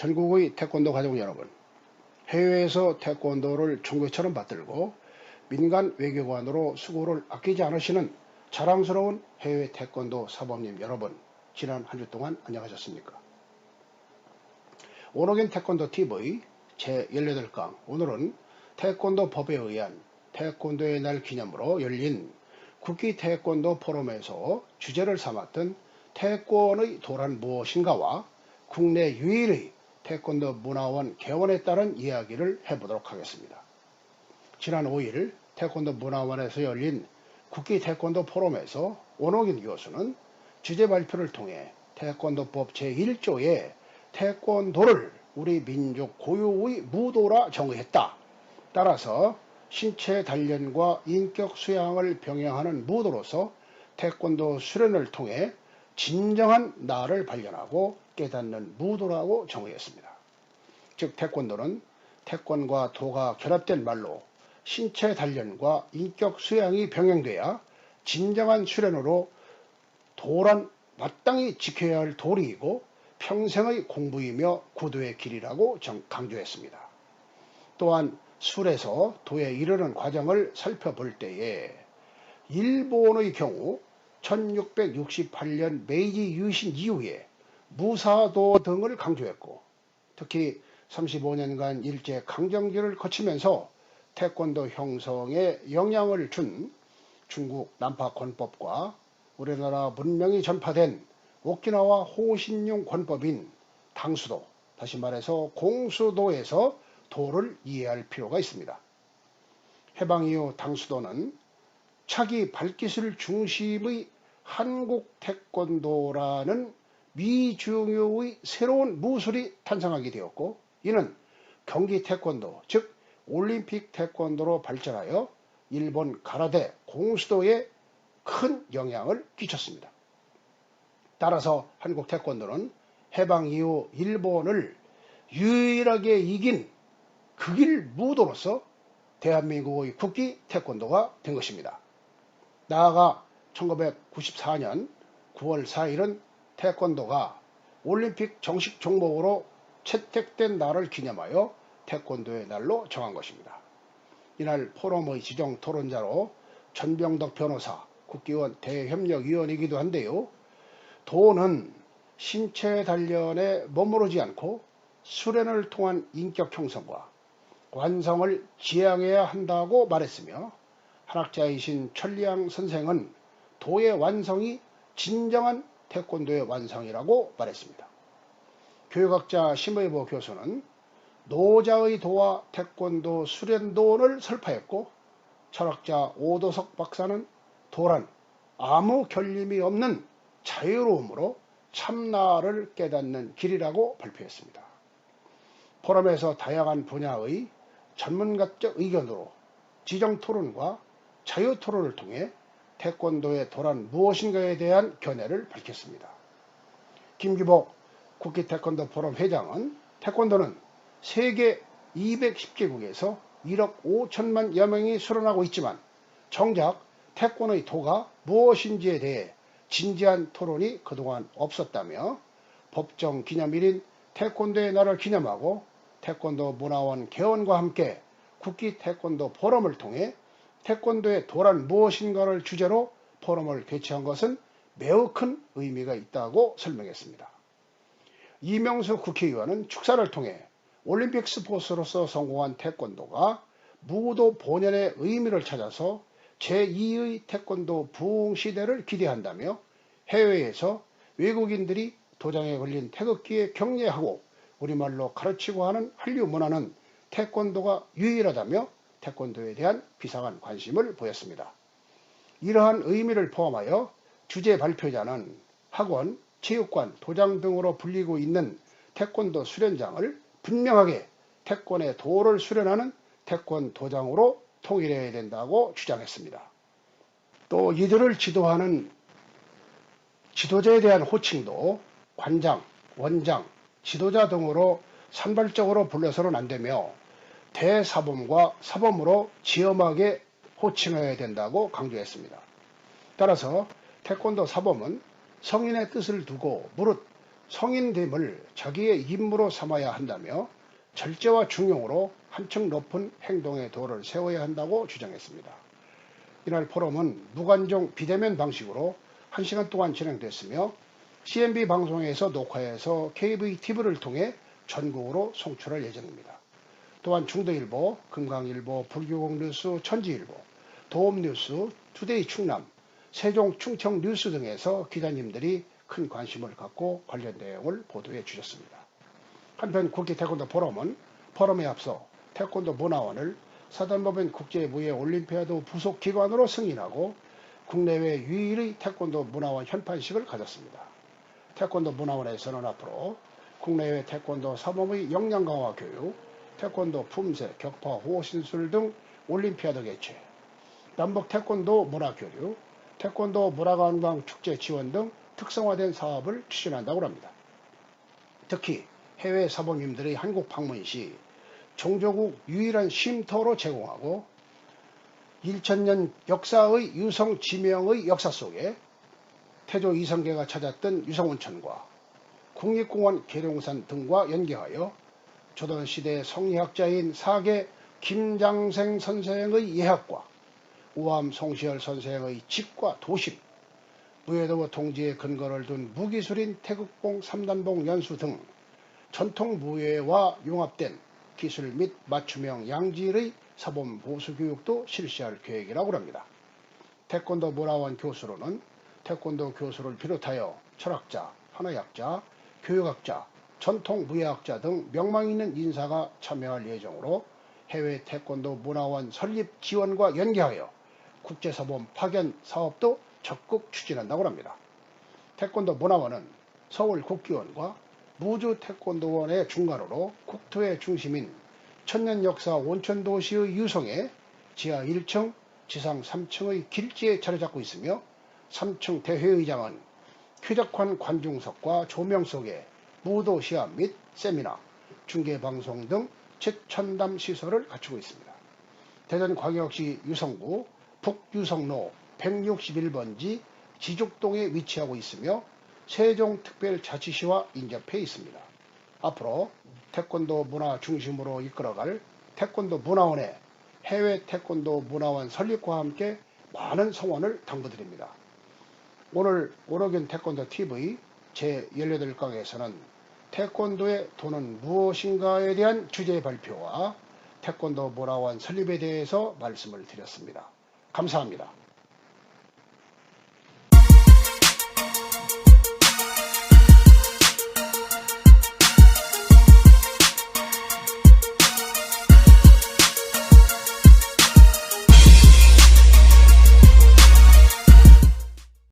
전국의 태권도 가족 여러분, 해외에서 태권도를 종교처럼 받들고 민간 외교관으로 수고를 아끼지 않으시는 자랑스러운 해외 태권도 사범님 여러분, 지난 한 주 동안 안녕하셨습니까? 오너겐 태권도 TV 제18강 오늘은 태권도 법에 의한 태권도의 날 기념으로 열린 국기 태권도 포럼에서 주제를 삼았던 태권의 도란 무엇인가와 국내 유일의 태권도 문화원 개원에 따른 이야기를 해보도록 하겠습니다. 지난 5일 태권도 문화원에서 열린 국기 태권도 포럼에서 원호긴 교수는 주제 발표를 통해 태권도법 제1조에 태권도를 우리 민족 고유의 무도라 정의했다. 따라서 신체 단련과 인격 수양을 병행하는 무도로서 태권도 수련을 통해 진정한 나를 발견하고 깨닫는 무도라고 정의했습니다. 즉 태권도는 태권과 도가 결합된 말로 신체 단련과 인격 수양이 병행돼야 진정한 수련으로 도란 마땅히 지켜야 할 도리이고 평생의 공부이며 구도의 길이라고 강조했습니다. 또한 술에서 도에 이르는 과정을 살펴볼 때에 일본의 경우 1668년 메이지 유신 이후에 무사도 등을 강조했고 특히 35년간 일제 강점기를 거치면서 태권도 형성에 영향을 준 중국 난파 권법과 우리나라 문명이 전파된 오키나와 호신용 권법인 당수도, 다시 말해서 공수도에서 도를 이해할 필요가 있습니다. 해방 이후 당수도는 차기 발기술 중심의 한국 태권도라는 미중요의 새로운 무술이 탄생하게 되었고 이는 경기 태권도 즉 올림픽 태권도로 발전하여 일본 가라데 공수도에 큰 영향을 끼쳤습니다. 따라서 한국 태권도는 해방 이후 일본을 유일하게 이긴 극일 무도로서 대한민국의 국기 태권도가 된 것입니다. 나아가 1994년 9월 4일은 태권도가 올림픽 정식 종목으로 채택된 날을 기념하여 태권도의 날로 정한 것입니다. 이날 포럼의 지정 토론자로 전병덕 변호사, 국기원 대협력위원이기도 한데요. 도는 신체 단련에 머무르지 않고 수련을 통한 인격 형성과 완성을 지향해야 한다고 말했으며 한학자이신 천리양 선생은 도의 완성이 진정한 태권도의 완성이라고 말했습니다. 교육학자 심의보 교수는 노자의 도와 태권도 수련도를 설파했고 철학자 오도석 박사는 도란 아무 결림이 없는 자유로움으로 참나를 깨닫는 길이라고 발표했습니다. 포럼에서 다양한 분야의 전문가적 의견으로 지정 토론과 자유 토론을 통해 태권도의 도란 무엇인가에 대한 견해를 밝혔습니다. 김규복 국기 태권도 포럼 회장은 태권도는 세계 210개국에서 1억 5천만 여 명이 수련하고 있지만 정작 태권의 도가 무엇인지에 대해 진지한 토론이 그동안 없었다며 법정 기념일인 태권도의 날을 기념하고 태권도 문화원 개원과 함께 국기 태권도 포럼을 통해 태권도의 도란 무엇인가를 주제로 포럼을 개최한 것은 매우 큰 의미가 있다고 설명했습니다. 이명수 국회의원은 축사를 통해 올림픽 스포츠로서 성공한 태권도가 무도 본연의 의미를 찾아서 제2의 태권도 부흥 시대를 기대한다며 해외에서 외국인들이 도장에 걸린 태극기에 경례하고 우리말로 가르치고 하는 한류 문화는 태권도가 유일하다며 태권도에 대한 비상한 관심을 보였습니다. 이러한 의미를 포함하여 주제 발표자는 학원, 체육관, 도장 등으로 불리고 있는 태권도 수련장을 분명하게 태권의 도를 수련하는 태권 도장으로 통일해야 된다고 주장했습니다. 또 이들을 지도하는 지도자에 대한 호칭도 관장, 원장, 지도자 등으로 산발적으로 불러서는 안되며 대사범과 사범으로 지엄하게 호칭해야 된다고 강조했습니다. 따라서 태권도 사범은 성인의 뜻을 두고 무릇 성인됨을 자기의 임무로 삼아야 한다며 절제와 중용으로 한층 높은 행동의 도를 세워야 한다고 주장했습니다. 이날 포럼은 무관종 비대면 방식으로 1시간 동안 진행됐으며 CNB 방송에서 녹화해서 KBTV를 통해 전국으로 송출할 예정입니다. 또한 중도일보, 금강일보, 불교공뉴스, 천지일보, 도움뉴스, 투데이 충남, 세종 충청 뉴스 등에서 기자님들이 큰 관심을 갖고 관련 내용을 보도해 주셨습니다. 한편 국회 태권도 포럼은 포럼에 앞서 태권도 문화원을 사단법인 국제무예 올림피아드 부속 기관으로 승인하고 국내외 유일의 태권도 문화원 현판식을 가졌습니다. 태권도 문화원에서는 앞으로 국내외 태권도 사범의 역량 강화 교육, 태권도 품새, 격파, 호신술 등 올림피아드 개최, 남북 태권도 문화 교류, 태권도 문화관광 축제 지원 등 특성화된 사업을 추진한다고 합니다. 특히 해외 사범님들의 한국 방문 시 종조국 유일한 쉼터로 제공하고 1천년 역사의 유성 지명의 역사 속에 태조 이성계가 찾았던 유성온천과 국립공원 계룡산 등과 연계하여 조선시대 성리학자인 사계 김장생 선생의 예학과 우암 송시열 선생의 집과 도심, 무예도부 통지의 근거를 둔 무기술인 태극봉 삼단봉 연수 등 전통 무예와 융합된 기술 및 맞춤형 양질의 사범 보수 교육도 실시할 계획이라고 합니다. 태권도 문화원 교수로는 태권도 교수를 비롯하여 철학자, 한의학자, 교육학자, 전통 무예학자 등 명망 있는 인사가 참여할 예정으로 해외 태권도 문화원 설립 지원과 연계하여 국제사범 파견 사업도 적극 추진한다고 합니다. 태권도 문화원은 서울 국기원과 무주 태권도원의 중간으로 국토의 중심인 천년 역사 온천 도시의 유성에 지하 1층, 지상 3층의 길지에 자리 잡고 있으며 3층 대회의장은 쾌적한 관중석과 조명 속에 무도 시합 및 세미나, 중계방송 등 최첨단 시설을 갖추고 있습니다. 대전광역시 유성구 북유성로 161번지 지죽동에 위치하고 있으며 세종특별자치시와 인접해 있습니다. 앞으로 태권도 문화 중심으로 이끌어갈 태권도 문화원의 해외 태권도 문화원 설립과 함께 많은 성원을 당부드립니다. 오늘 오로겐 태권도 TV 제18강에서는 태권도의 돈은 무엇인가에 대한 주제 발표와 태권도 문화원 설립에 대해서 말씀을 드렸습니다. 감사합니다.